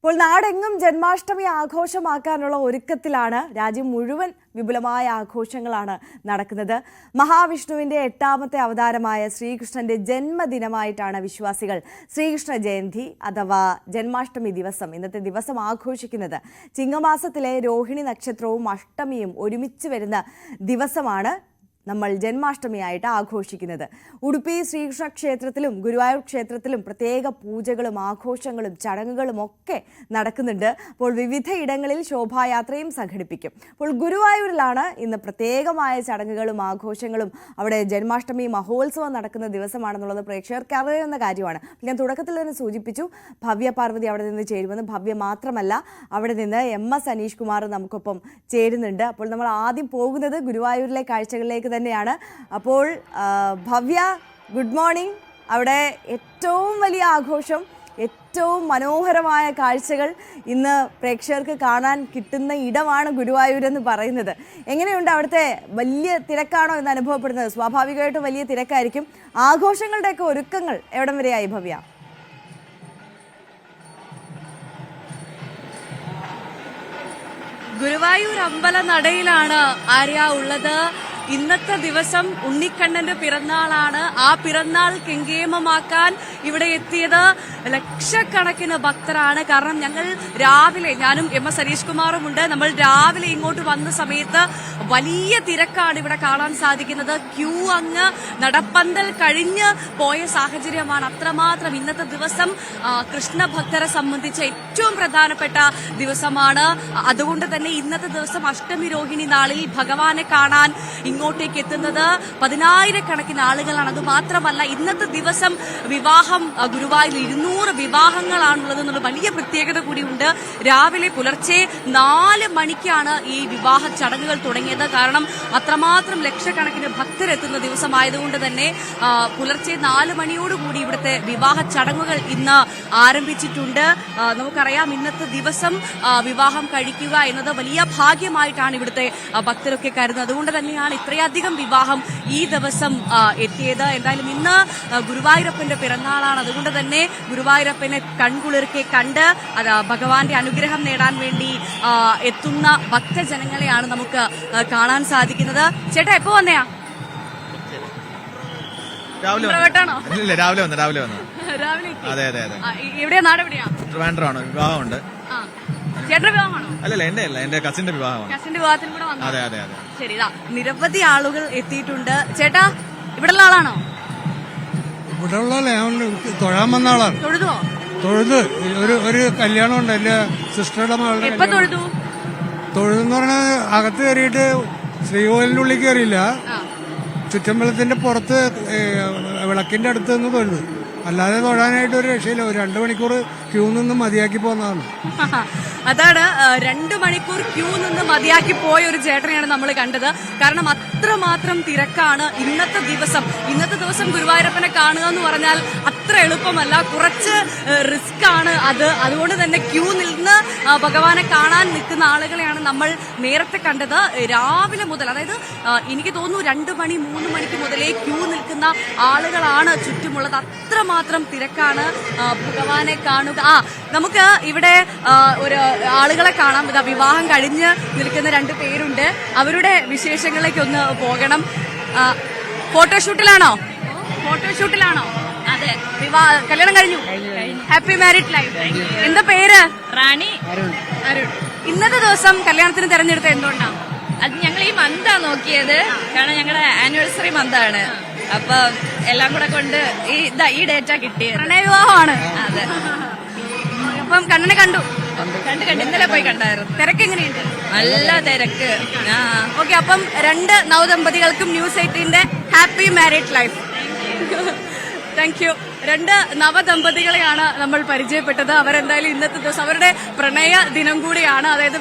അപ്പോൾ നാടെങ്ങും ജന്മാഷ്ടമി ആഘോഷമാക്കാനുള്ള ഒരുക്കത്തിലാണ് രാജ്യം മുഴുവൻ വിപുലമായ ആഘോഷങ്ങളാണ് നടക്കുന്നത്. മഹാവിഷ്ണുവിന്റെ എട്ടാമത്തെ അവതാരമായ ശ്രീകൃഷ്ണന്റെ ജന്മദിനമായിട്ടാണ് വിശ്വാസികൾ ശ്രീകൃഷ്ണ ജയന്തി അഥവാ ജന്മാഷ്ടമി ദിവസം ഇന്നത്തെ ദിവസം ആഘോഷിക്കുന്നത്. ചിങ്ങമാസത്തിലെ രോഹിണി നക്ഷത്രവും അഷ്ടമിയും ഒരുമിച്ച് വരുന്ന ദിവസമാണ് നമ്മൾ ജന്മാഷ്ടമിയായിട്ട് ആഘോഷിക്കുന്നത്. ഉടുപ്പി ശ്രീകൃഷ്ണ ക്ഷേത്രത്തിലും ഗുരുവായൂർ ക്ഷേത്രത്തിലും പ്രത്യേക പൂജകളും ആഘോഷങ്ങളും ചടങ്ങുകളും ഒക്കെ നടക്കുന്നുണ്ട്. അപ്പോൾ വിവിധ ഇടങ്ങളിൽ ശോഭായാത്രയും സംഘടിപ്പിക്കും. അപ്പോൾ ഗുരുവായൂരിലാണ് ഇന്ന് പ്രത്യേകമായ ചടങ്ങുകളും ആഘോഷങ്ങളും അവിടെ ജന്മാഷ്ടമി മഹോത്സവം നടക്കുന്ന ദിവസമാണെന്നുള്ളത് പ്രേക്ഷകർക്ക് അറിയുന്ന കാര്യമാണ്. ഞാൻ തുടക്കത്തിൽ തന്നെ സൂചിപ്പിച്ചു ഭവ്യ പാർവതി അവിടെ നിന്ന് ചേരുമെന്ന്. ഭവ്യ മാത്രമല്ല അവിടെ നിന്ന് എം എസ് അനീഷ് കുമാർ നമുക്കൊപ്പം ചേരുന്നുണ്ട്. അപ്പോൾ നമ്മൾ ആദ്യം പോകുന്നത് ഗുരുവായൂരിലെ കാഴ്ചകളിലേക്ക് തന്നെയാണ്. അപ്പോൾ ഭവ്യ ഗുഡ് മോർണിംഗ്. അവിടെ ഏറ്റവും വലിയ ആഘോഷം ഏറ്റവും മനോഹരമായ കാഴ്ചകൾ ഇന്ന് പ്രേക്ഷകർക്ക് കാണാൻ കിട്ടുന്ന ഇടമാണ് ഗുരുവായൂർ എന്ന് പറയുന്നത്. എങ്ങനെയുണ്ട് അവിടുത്തെ വലിയ തിരക്കാണോ എന്ന് അനുഭവപ്പെടുന്നത്? സ്വാഭാവികമായിട്ടും വലിയ തിരക്കായിരിക്കും. ആഘോഷങ്ങളുടെയൊക്കെ ഒരുക്കങ്ങൾ എവിടം വരെയായി ഭവ്യ? ഗുരുവായൂർ അമ്പല നടയിലാണ് ആര്യ ഉള്ളത്. ഇന്നത്തെ ദിവസം ഉണ്ണിക്കണ്ണന്റെ പിറന്നാളാണ്. ആ പിറന്നാൾ കെങ്കേമമാക്കാൻ ഇവിടെ എത്തിയത് ലക്ഷക്കണക്കിന് ഭക്തരാണ്. കാരണം ഞങ്ങൾ രാവിലെ ഞാനും എം എസ് സനീഷ് കുമാറും ഉണ്ട്. നമ്മൾ രാവിലെ ഇങ്ങോട്ട് വന്ന സമയത്ത് വലിയ തിരക്കാണ് ഇവിടെ കാണാൻ സാധിക്കുന്നത്. ക്യൂ അങ്ങ് നടപ്പന്തൽ കഴിഞ്ഞ് പോയ സാഹചര്യമാണ്. അത്രമാത്രം ഇന്നത്തെ ദിവസം കൃഷ്ണഭക്തരെ കൃഷ്ണ ഭക്തരെ സംബന്ധിച്ച് ഏറ്റവും പ്രധാനപ്പെട്ട ദിവസമാണ്. അതുകൊണ്ട് തന്നെ ഇന്നത്തെ ദിവസം അഷ്ടമി രോഹിണി നാളിൽ ഭഗവാനെ കാണാൻ ഇങ്ങോട്ടേക്ക് എത്തുന്നത് പതിനായിരക്കണക്കിന് ആളുകളാണ്. അത് മാത്രമല്ല ഇന്നത്തെ ദിവസം വിവാഹം ഗുരുവായൂരിൽ ഇരുന്നൂറ് വിവാഹങ്ങളാണുള്ളത് എന്നുള്ള വലിയ പ്രത്യേകത കൂടിയുണ്ട്. രാവിലെ പുലർച്ചെ നാല് മണിക്കാണ് ഈ വിവാഹ ചടങ്ങുകൾ തുടങ്ങിയത്. കാരണം അത്രമാത്രം ലക്ഷക്കണക്കിന് ഭക്തരെത്തുന്ന ദിവസമായതുകൊണ്ട് തന്നെ പുലർച്ചെ നാല് മണിയോടുകൂടി ഇവിടുത്തെ വിവാഹ ചടങ്ങുകൾ ഇന്ന് ആരംഭിച്ചിട്ടുണ്ട്. നമുക്കറിയാം ഇന്നത്തെ ദിവസം വിവാഹം കഴിക്കുക എന്നത് വലിയ ഭാഗ്യമായിട്ടാണ് ഇവിടുത്തെ ഭക്തരൊക്കെ കരുതുന്നത്. അതുകൊണ്ട് തന്നെയാണ് ഇത്രയധികം വിവാഹം ഈ ദിവസം എത്തിയത്. എന്തായാലും ഇന്ന് ഗുരുവായൂരപ്പന്റെ പിറന്നാളാണ്. അതുകൊണ്ട് തന്നെ ഗുരുവായൂരപ്പനെ കൺകുളിർക്കെ കണ്ട് അത് ഭഗവാന്റെ അനുഗ്രഹം നേടാൻ വേണ്ടി എത്തുന്ന ഭക്തജനങ്ങളെയാണ് നമുക്ക് കാണാൻ സാധിക്കുന്നത്. ചേട്ടാ എപ്പോ വന്നയാ? രാവിലെ ഇല്ല രാവിലെ വന്നു രാവിലെ വന്നു. രാവിലെ അതെ അതെ അതെ. എവിടെയാ? നാട് എവിടെയാ ട്രിവാൻഡ്രമാണ് വിവാഹമുണ്ട്. ആ. ചേട്ടന്റെ വിവാഹമാണോ? അല്ലല്ല എന്റെ അല്ല എന്റെ കസിന്റെ വിവാഹമാണ്. കസിന്റെ വിവാഹത്തിന് കൂടെ വന്നു അതെ അതെ അതെ. ശരി ഇതാ നിരവധി ആളുകൾ എത്തിയിട്ടുണ്ട്. ചേട്ടാ ഇവിടെയുള്ള ആളാണോ? ഇവിടെ ഉള്ള തൊഴാൻ വന്ന ആളാണ് തൊഴുതോ? തൊഴുത് ഒരു ഒരു കല്യാണം ഉണ്ട് എന്റെ സിസ്റ്ററുടെ മകളുടെ എപ്പൊ കല്യാണം. തൊഴുതു? തൊഴുതെന്ന് പറഞ്ഞാൽ അകത്ത് കയറിയിട്ട് ശ്രീകോവിലിന്റെ ഉള്ളിൽ കയറിയില്ല. ആ. ചുറ്റമ്പലത്തിന്റെ പുറത്ത് ഏ, വിളക്കിന്റെ അടുത്ത് നിന്ന് തൊഴുത്. അല്ലാതെ തൊഴാനായിട്ട് ഒരു രക്ഷയില്ല. ഒരു രണ്ടു മണിക്കൂർ ക്യൂ നിന്ന് മതിയാക്കി പോന്നതാണ് അതാണ് രണ്ടു മണിക്കൂർ ക്യൂ നിന്ന് മതിയാക്കി പോയ ഒരു ചേട്ടനെയാണ് നമ്മൾ കണ്ടത്. കാരണം അത്രമാത്രം തിരക്കാണ് ഇന്നത്തെ ദിവസം. ഇന്നത്തെ ദിവസം ഗുരുവായൂരപ്പനെ കാണുക എന്ന് പറഞ്ഞാൽ അത്ര എളുപ്പമല്ല. കുറച്ച് റിസ്ക് ആണ് അത്. അതുകൊണ്ട് തന്നെ ക്യൂ നിന്ന് ഭഗവാനെ കാണാൻ നിൽക്കുന്ന ആളുകളെയാണ് നമ്മൾ നേരത്തെ കണ്ടത്. രാവിലെ മുതൽ അതായത് എനിക്ക് തോന്നുന്നു രണ്ടു മണി മൂന്ന് മണിക്ക് മുതലേ ക്യൂ നിൽക്കുന്ന ആളുകളാണ് ചുറ്റുമുള്ളത്. അത്രമാത്രം തിരക്കാണ് ഭഗവാനെ കാണുക ആ നമുക്ക് ഇവിടെ ഒരു ആളുകളെ കാണാം. ഇതാ വിവാഹം കഴിഞ്ഞ് നിൽക്കുന്ന രണ്ട് പേരുണ്ട്. അവരുടെ വിശേഷങ്ങളിലേക്ക് ഒന്ന് പോകണം ഫോട്ടോഷൂട്ടിലാണോ? ഫോട്ടോഷൂട്ടിലാണോ? അതെ. വിവാഹ കല്യാണം കഴിഞ്ഞു? ഹാപ്പി മാരിഡ് ലൈഫ് എന്താ പേര്? റാണി. അരുൺ. ഇന്നത്തെ ദിവസം കല്യാണത്തിന് തെരഞ്ഞെടുത്ത എന്തുകൊണ്ടാ? അത് ഞങ്ങൾ ഈ മന്താ നോക്കിയത്. കാരണം ഞങ്ങളുടെ ആനിവേഴ്സറി മന്താണ്. അപ്പൊ എല്ലാം കൂടെ കൊണ്ട് ഈ ഇതാ ഈ ഡേറ്റ കിട്ടിയത്. പ്രണയ വിവാഹമാണ് അതെ. അപ്പം കണ്ണനെ കണ്ടു. കണ്ടു. കണ്ടു ഇന്നലെ പോയി കണ്ടായിരുന്നു. തിരക്ക് എങ്ങനെയുണ്ട്? നല്ല തിരക്ക്. ഓക്കെ അപ്പം രണ്ട് നവദമ്പതികൾക്കും news എയ്റ്റീന്റെ happy married life. Thank you രണ്ട് നവദമ്പതികളെയാണ് നമ്മൾ പരിചയപ്പെട്ടത്. അവരെന്തായാലും ഇന്നത്തെ ദിവസം അവരുടെ പ്രണയ ദിനം കൂടിയാണ്. അതായത്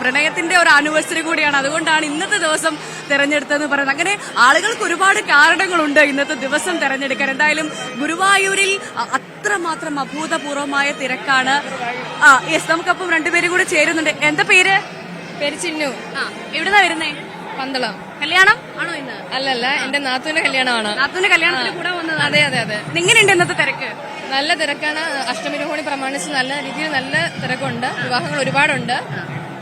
പ്രണയത്തിന്റെ ഒരു ആനിവേഴ്സറി കൂടിയാണ്. അതുകൊണ്ടാണ് ഇന്നത്തെ ദിവസം തെരഞ്ഞെടുത്തതെന്ന് പറയുന്നത്. അങ്ങനെ ആളുകൾക്ക് ഒരുപാട് കാരണങ്ങളുണ്ട് ഇന്നത്തെ ദിവസം തെരഞ്ഞെടുക്കാൻ. എന്തായാലും ഗുരുവായൂരിൽ അത്രമാത്രം അഭൂതപൂർവമായ തിരക്കാണ്. ആ യെസ് നമുക്കപ്പം രണ്ടുപേരും കൂടെ ചേരുന്നുണ്ട്. എന്താ പേര്? പേര് ചിന്നു. ആ എവിടുന്നാ വരുന്നേ? പന്തളം. കല്യാണം? ആണോ ഇന്ന്? അല്ലല്ല എന്റെ നാത്തുവിന്റെ കല്യാണമാണ്. നാത്തുവിന്റെ കല്യാണത്തിന് കൂടെ വന്നത്. അതെ അതെ അതെ. എങ്ങനെയുണ്ട് ഇന്നത്തെ തിരക്ക്? നല്ല തിരക്കാണ്. അഷ്ടമിരോഹിണി പ്രമാണിച്ച് നല്ല രീതിയിൽ നല്ല തിരക്കുണ്ട്. വിവാഹങ്ങൾ ഒരുപാടുണ്ട്.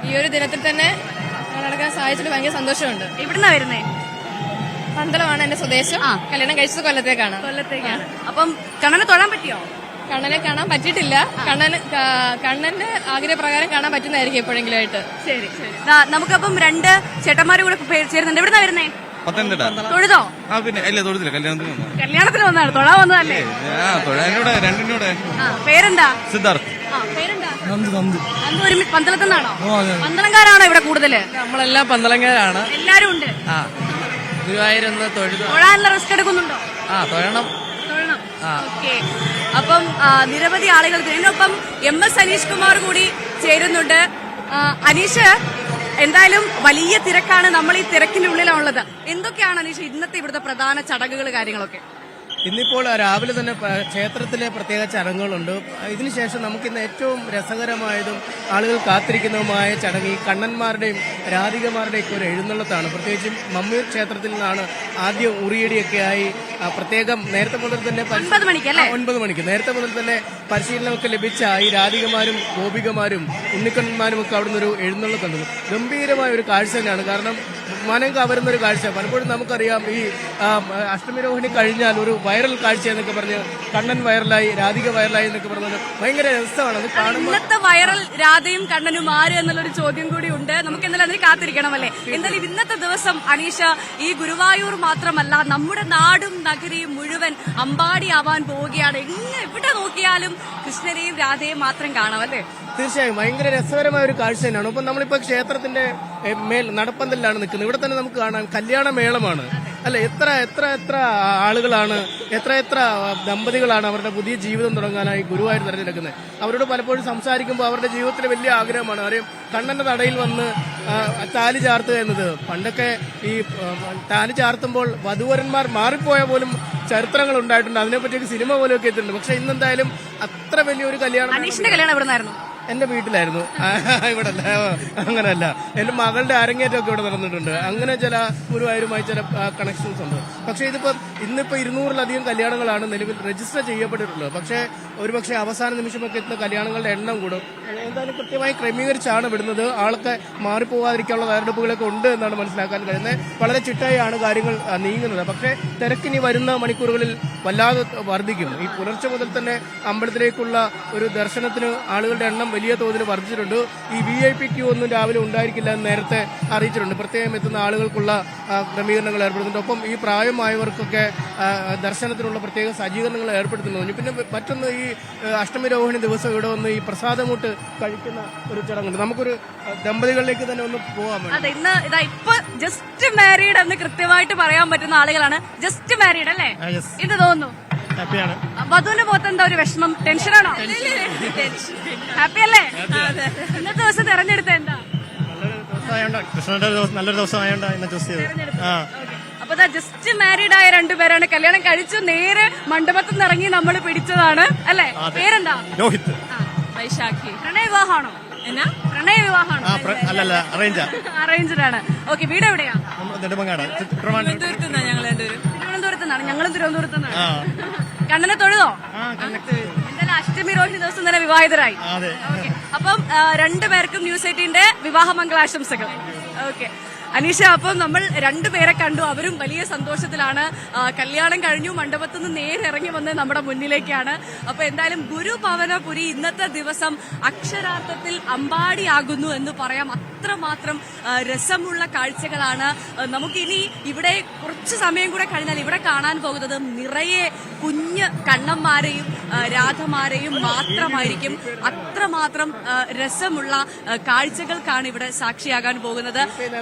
ഈ ഒരു ദിനത്തിൽ തന്നെ നടക്കാൻ സാധിച്ചിട്ട് ഭയങ്കര സന്തോഷമുണ്ട്. എവിടുന്നാ വരുന്നേ? പന്തളമാണ് എന്റെ സ്വദേശം. കല്യാണം കഴിച്ചത് കൊല്ലത്തേക്കാണ്. കൊല്ലത്തേക്കാണ്. അപ്പം കണ്ണനെ തൊഴാൻ പറ്റിയോ? കണ്ണനെ കാണാൻ പറ്റിയിട്ടില്ല. കണ്ണന് കണ്ണന്റെ ആഗ്രഹപ്രകാരം കാണാൻ പറ്റുന്നതായിരിക്കും എപ്പോഴെങ്കിലും ആയിട്ട്. ശരി ശരി. ദാ, നമുക്കപ്പം രണ്ട് ചേട്ടന്മാരും കൂടെ ചേരുന്നുണ്ട്. എവിടുന്നാ വരുന്നേ? പത്തനംതിട്ട. തൊഴുതോ? ആ പിന്നെ അല്ല കല്യാണത്തിന് വന്നു കല്യാണത്തിന് വന്നാണ് തൊഴാൻ വന്നതല്ലേ? ആ തൊഴാനൂടെ രണ്ടിനൂടെ. ആ പേരെന്താ? സിദ്ധാർത്ഥ്. പന്തളത്തുനിന്നാണോ? പന്തളംകാരാണോ ഇവിടെ കൂടുതൽ? നമ്മളെല്ലാം പന്തളങ്കരാണ് എല്ലാരും ഉണ്ട്. ആ. ഗുരുവായൂരൊന്ന് തൊഴുതു തൊഴാനുള്ള റിസ്ക് എടുക്കുന്നുണ്ടോ? ആ തൊഴണം. തൊഴണം. ഓക്കെ. അപ്പം നിരവധി ആളുകൾ ഇതിനൊപ്പം എം എസ് അനീഷ് കുമാർ കൂടി ചേരുന്നുണ്ട്. അനീഷ് എന്തായാലും വലിയ തിരക്കാണ് നമ്മൾ ഈ തിരക്കിന്റെ ഉള്ളിലാണുള്ളത് എന്തൊക്കെയാണ് അനീഷ് ഇന്നത്തെ ഇവിടുത്തെ പ്രധാന ചടങ്ങുകൾ കാര്യങ്ങളൊക്കെ? ഇന്നിപ്പോൾ രാവിലെ തന്നെ ക്ഷേത്രത്തിലെ പ്രത്യേക ചടങ്ങുകളുണ്ട്. ഇതിനുശേഷം നമുക്കിന്ന് ഏറ്റവും രസകരമായതും ആളുകൾ കാത്തിരിക്കുന്നതുമായ ചടങ്ങ് ഈ കണ്ണന്മാരുടെയും രാധികമാരുടെയൊക്കെ ഒരു എഴുന്നള്ളത്താണ്. പ്രത്യേകിച്ചും മമ്മൂർ ക്ഷേത്രത്തിൽ നിന്നാണ് ആദ്യം ഉറിയടിയൊക്കെ ആയി പ്രത്യേകം നേരത്തെ മുതൽ തന്നെ ഒൻപത് മണിക്ക് നേരത്തെ മുതൽ തന്നെ പരിശീലനമൊക്കെ ലഭിച്ച ഈ രാധികമാരും ഗോപികമാരും ഉണ്ണിക്കണ്ണന്മാരും ഒക്കെ അവിടുന്ന് ഒരു എഴുന്നള്ളത്തുണ്ട് ഗംഭീരമായ ഒരു കാഴ്ച തന്നെയാണ്. കാരണം മനം കവരുന്ന ഒരു കാഴ്ച. പലപ്പോഴും നമുക്കറിയാം ഈ അഷ്ടമി രോഹിണി കഴിഞ്ഞാൽ ഒരു വൈറൽ കാഴ്ച എന്നൊക്കെ പറഞ്ഞ് കണ്ണൻ വൈറലായി രാധിക വൈറലായി എന്നൊക്കെ പറഞ്ഞത് ഭയങ്കര രസമാണ്. അത് ഇന്നത്തെ വൈറൽ രാധയും കണ്ണനും ആര് എന്നുള്ളൊരു ചോദ്യം കൂടി ഉണ്ട്. നമുക്ക് എന്തായാലും അതിന് കാത്തിരിക്കണം അല്ലേ? എന്തായാലും ഇന്നത്തെ ദിവസം അനീഷ ഈ ഗുരുവായൂർ മാത്രമല്ല നമ്മുടെ നാടും നഗരിയും മുഴുവൻ അമ്പാടിയാവാൻ പോവുകയാണ്. എങ്ങനെ എവിടെ നോക്കിയാലും കൃഷ്ണനെയും രാധയെയും മാത്രം കാണാം അല്ലേ? തീർച്ചയായും. ഭയങ്കര രസകരമായ ഒരു കാഴ്ച തന്നെയാണ്. ഇപ്പൊ നമ്മളിപ്പോ ക്ഷേത്രത്തിന്റെ മേൽ നടപ്പന്തലിലാണ് നിൽക്കുന്നത്. ഇവിടെ തന്നെ നമുക്ക് കാണാം. കല്യാണ മേളമാണ് അല്ലെ? എത്ര എത്ര എത്ര ആളുകളാണ് എത്ര എത്ര ദമ്പതികളാണ് അവരുടെ പുതിയ ജീവിതം തുടങ്ങാനായി ഗുരുവായൂർ തെരഞ്ഞെടുക്കുന്നത്. അവരോട് പലപ്പോഴും സംസാരിക്കുമ്പോൾ അവരുടെ ജീവിതത്തിലെ വലിയ ആഗ്രഹമാണ്. അവരെയും കണ്ണന്റെ തടയിൽ വന്ന് താലി ചാർത്തുക എന്നത്. പണ്ടൊക്കെ ഈ താലി ചാർത്തുമ്പോൾ വധുവരന്മാർ മാറിപ്പോയ പോലും ചരിത്രങ്ങൾ ഉണ്ടായിട്ടുണ്ട്. അതിനെപ്പറ്റി സിനിമ പോലും ഒക്കെ എത്തിയിട്ടുണ്ട്. പക്ഷെ ഇന്നെന്തായാലും അത്ര വലിയൊരു കല്യാണം കല്യാണം എവിടെ നിന്നായിരുന്നു എന്റെ വീട്ടിലായിരുന്നു. ഇവിടെ അല്ല അങ്ങനല്ല. എന്റെ മകളുടെ അരങ്ങേറ്റമൊക്കെ ഇവിടെ നടന്നിട്ടുണ്ട്. അങ്ങനെ ചില ഗുരുവായൂരുമായി ചില കണക്ഷൻസ് ഉണ്ട്. പക്ഷേ ഇതിപ്പോ ഇന്നിപ്പോ ഇരുന്നൂറിലധികം കല്യാണങ്ങളാണ് നിലവിൽ രജിസ്റ്റർ ചെയ്യപ്പെട്ടിട്ടുള്ളത്. പക്ഷേ ഒരുപക്ഷെ അവസാന നിമിഷമൊക്കെ എത്തുന്ന കല്യാണങ്ങളുടെ എണ്ണം കൂടും. എന്തായാലും കൃത്യമായി ക്രമീകരിച്ചാണ് വിടുന്നത്. ആൾക്ക് മാറിപ്പോകാതിരിക്കാനുള്ള തയ്യാറെടുപ്പുകളൊക്കെ ഉണ്ട് എന്നാണ് മനസ്സിലാക്കാൻ കഴിയുന്നത്. വളരെ ചിട്ടയാണ് കാര്യങ്ങൾ നീങ്ങുന്നത്. പക്ഷേ തിരക്കിനി വരുന്ന മണിക്കൂറുകളിൽ വല്ലാതെ വർദ്ധിക്കും. ഈ പുലർച്ചെ മുതൽ തന്നെ അമ്പലത്തിലേക്കുള്ള ഒരു ദർശനത്തിന് ആളുകളുടെ എണ്ണം വലിയ തോതിൽ വർദ്ധിച്ചിട്ടുണ്ട്. ഈ വി ഐ പി ക്യൂ ഒന്നും രാവിലെ ഉണ്ടായിരിക്കില്ല എന്ന് നേരത്തെ അറിയിച്ചിട്ടുണ്ട്. പ്രത്യേകം എത്തുന്ന ആളുകൾക്കുള്ള ക്രമീകരണങ്ങൾ ഏർപ്പെടുത്തുന്നുണ്ട് ഒപ്പം ഈ പ്രായമായവർക്കൊക്കെ ദർശനത്തിനുള്ള പ്രത്യേക സജ്ജീകരണങ്ങൾ ഏർപ്പെടുത്തുന്നു. പിന്നെ മറ്റൊന്ന് ഈ അഷ്ടമി രോഹിണി ദിവസം ഇവിടെ വന്ന് ഈ പ്രസാദമൂട്ട് കഴിക്കുന്ന ഒരു ചടങ്ങുണ്ട്. നമുക്കൊരു ദമ്പതികളിലേക്ക് തന്നെ ഒന്ന് പോകാൻ അതെ ഇന്ന് ഇതാ ഇപ്പൊ ജസ്റ്റ് മാരീഡ് എന്ന് കൃത്യമായിട്ട് പറയാൻ പറ്റുന്ന ആളുകളാണ്. ജസ്റ്റ് മാരീഡ് അല്ലേ? ഇത് തോന്നുന്നു? ഹാപ്പിയാണ് വധുവിന്റെ മുഖത്ത് എന്താ ഒരു വിഷമം? ടെൻഷനാണോ ഹാപ്പി അല്ലേ? ഇന്നത്തെ ദിവസം തെരഞ്ഞെടുത്ത എന്താ? കൃഷ്ണന്റെ നല്ലൊരു ദിവസമായോണ്ടാ ഇന്ന് ചൂസ് ചെയ്തത്. ആ. അപ്പൊ അതാ ജസ്റ്റ് മാരീഡ് ആയ രണ്ടുപേരാണ് കല്യാണം കഴിച്ചു നേരെ മണ്ഡപത്തിൽ നിന്ന് ഇറങ്ങി നമ്മൾ പിടിച്ചതാണ് അല്ലെ? പേരെന്താ? രോഹിത്. വൈശാഖി. പ്രണയ വിവാഹമാണോ എന്നാ പ്രണയ വിവാഹമാണോ അല്ലല്ല അറേഞ്ചാ അറേഞ്ച്ഡ് ആണ്. ഓക്കെ വീട് എവിടെയാ? നെടുമങ്ങാട് തിരുവനന്തപുരത്ത് നിന്നാണ് ഞങ്ങൾ രണ്ടുപേരും. തിരുവനന്തപുരത്ത് നിന്നാണ് ഞങ്ങളും തിരുവനന്തപുരത്ത് നിന്നാണ് കണ്ണനെ തൊഴുതോ? എന്തായാലും അഷ്ടമി രോഹിണി ദിവസം തന്നെ വിവാഹിതരായി? അതെ. ഓക്കെ അപ്പം രണ്ടുപേർക്കും ന്യൂസ് എയ്റ്റീന്റെ വിവാഹ മംഗളാശംസകൾ ഓക്കെ അനീഷ അപ്പം നമ്മൾ രണ്ടുപേരെ കണ്ടു. അവരും വലിയ സന്തോഷത്തിലാണ്. കല്യാണം കഴിഞ്ഞു. മണ്ഡപത്തിൽ നിന്ന് നേരെ ഇറങ്ങി വന്ന് നമ്മുടെ മുന്നിലേക്കാണ്. അപ്പൊ എന്തായാലും ഗുരു പവനപുരി ഇന്നത്തെ ദിവസം അക്ഷരാർത്ഥത്തിൽ അമ്പാടിയാകുന്നു എന്ന് പറയാം. അത്രമാത്രം രസമുള്ള കാഴ്ചകളാണ്. നമുക്കിനി ഇവിടെ കുറച്ച് സമയം കൂടെ കഴിഞ്ഞാൽ ഇവിടെ കാണാൻ പോകുന്നത് നിറയെ കുഞ്ഞ് കണ്ണന്മാരെയും രാധമാരെയും മാത്രമായിരിക്കും. അത്രമാത്രം രസമുള്ള കാഴ്ചകൾക്കാണ് ഇവിടെ സാക്ഷിയാകാൻ പോകുന്നത്.